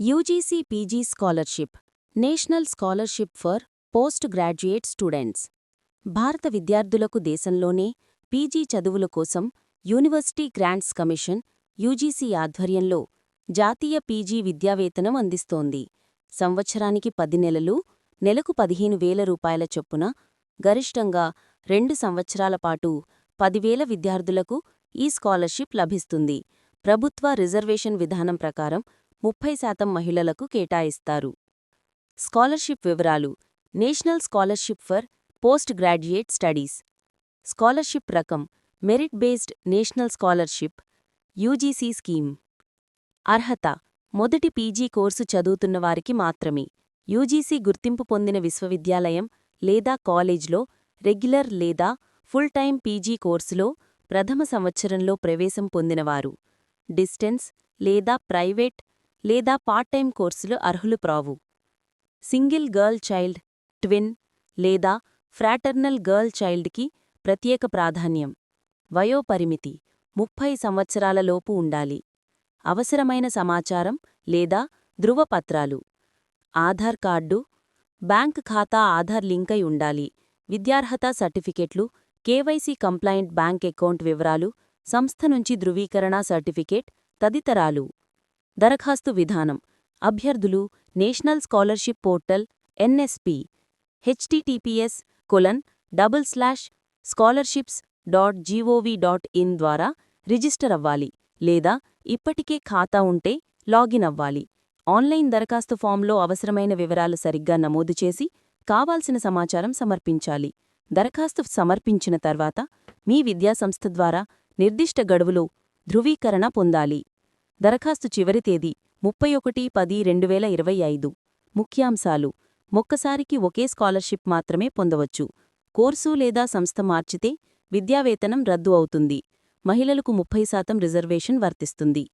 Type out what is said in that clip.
UGC PG scholarship national scholarship for post graduate students. భారత విద్యార్థులకు దేశంలోనే పీజీ చదువుల కోసం యూనివర్సిటీ గ్రాంట్స్ కమిషన్ యూజీసీ ఆధ్వర్యంలో జాతీయ పీజీ విద్యావేతనం అందిస్తోంది. సంవత్సరానికి పది నెలలు నెలకు పదిహేను వేల రూపాయల చొప్పున గరిష్టంగా రెండు సంవత్సరాల పాటు పదివేల విద్యార్థులకు ఈ స్కాలర్షిప్ లభిస్తుంది. ప్రభుత్వ రిజర్వేషన్ విధానం ప్రకారం ముప్పై శాతం మహిళలకు కేటాయిస్తారు. స్కాలర్షిప్ వివరాలు national scholarship for post graduate studies. Scholarship రకం merit based national scholarship UGC scheme. అర్హత మొదటి పీజీ కోర్సు చదువుతున్నవారికి మాత్రమే. యూజీసీ గుర్తింపు పొందిన విశ్వవిద్యాలయం లేదా కాలేజ్లో రెగ్యులర్ లేదా ఫుల్ టైం పీజీ కోర్సులో ప్రథమ సంవత్సరంలో ప్రవేశం పొందినవారు. డిస్టెన్స్ లేదా ప్రైవేట్ లేదా పార్ట్ టైం కోర్సులు అర్హులు ప్రావు. సింగిల్ గర్ల్ చైల్డ్ ట్విన్ లేదా ఫ్రాటర్నల్ గర్ల్ చైల్డ్కి ప్రత్యేక ప్రాధాన్యం. వయోపరిమితి ముప్పై సంవత్సరాలలోపు ఉండాలి. అవసరమైన సమాచారం లేదా ధృవపత్రాలు. ఆధార్ కార్డు బ్యాంక్ ఖాతా ఆధార్ లింకై ఉండాలి. విద్యార్హత సర్టిఫికెట్లు కేవైసీ కంప్లైంట్ బ్యాంక్ అకౌంట్ వివరాలు సంస్థ నుంచి ధృవీకరణ సర్టిఫికేట్ తదితరాలు. దరఖాస్తు విధానం. అభ్యర్థులు national scholarship portal NSP HTTPS colon double slash scholarships dot GOV dot IN ద్వారా రిజిస్టర్ అవ్వాలి లేదా ఇప్పటికే ఖాతా ఉంటే లాగిన్ అవ్వాలి. ఆన్లైన్ దరఖాస్తు ఫామ్లో అవసరమైన వివరాలు సరిగ్గా నమోదు చేసి కావాల్సిన సమాచారం సమర్పించాలి. దరఖాస్తు సమర్పించిన తర్వాత మీ విద్యాసంస్థ ద్వారా నిర్దిష్ట గడువులో ధృవీకరణ పొందాలి. దరఖాస్తు చివరి తేదీ ముప్పై ఒకటి పది రెండువేల ఇరవై ఐదు. ముఖ్యాంశాలు ఒక్కసారికి ఒకే స్కాలర్షిప్ మాత్రమే పొందవచ్చు. కోర్సు లేదా సంస్థ మార్చితే విద్యావేతనం రద్దు అవుతుంది. మహిళలకు ముప్పై శాతం రిజర్వేషన్ వర్తిస్తుంది.